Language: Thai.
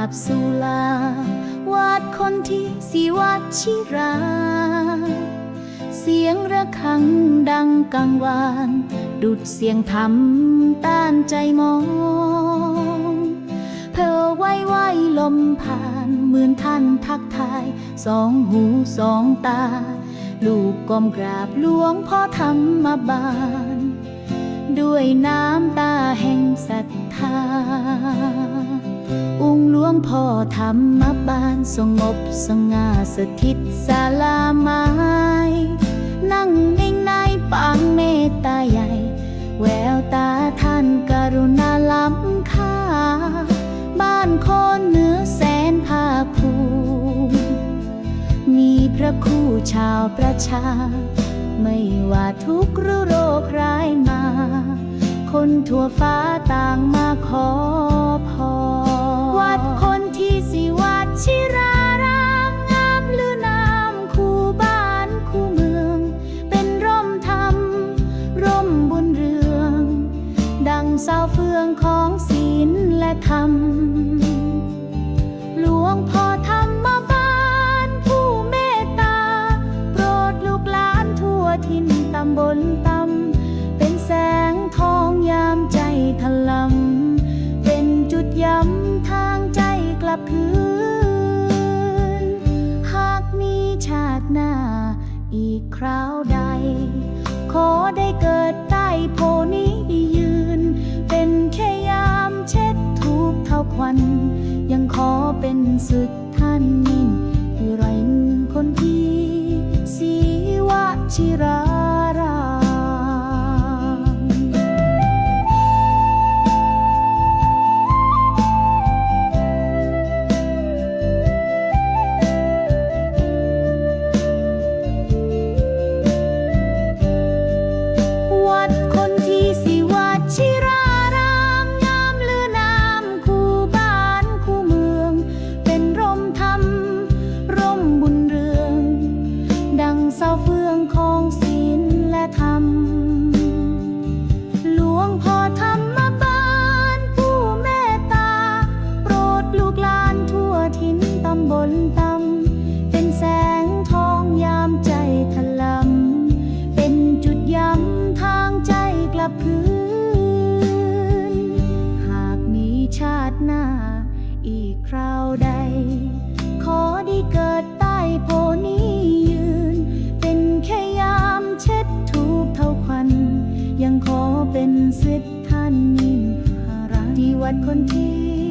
าพสุลาวาดคนที่สิวัดชิรา เสียงระฆังดังกังวาน ดุดเสียงธรรมต้านใจมอง เพอไว้ไว้ลมผ่านเหมือนท่านทักทาย สองหูสองตา ลูกก้มกราบหลวงพ่อธรรมบาล ด้วยน้ำตาแห่งศรัทธา องค์หลวงพ่อธรรมบาลสงบสง่าสถิตศาลาไม้นั่งนิ่งในปางเมตตาใหญ่ แววตาท่านกรุณาล้ำค่า บ้านโคนเหนือแสนภาคภูมิ มีพระคู่ชาวประชา ไม่ว่าทุกข์หรือโรคร้ายมา คนทั่วฟ้าต่างมาขอ สาเฟืองของศีลและธรรม หลวงพ่อธรรมบาลผู้เมตตา โปรดลูกหลานทั่วทินตำบลตำ เป็นแสงทองยามใจถลำ เป็นจุดย้ำทางใจกลับคืน หากมีชาติหน้าอีกคราวใด ขอได้เกิด ด สิทธิ์ท่านนิมหาราที่วัดคนที่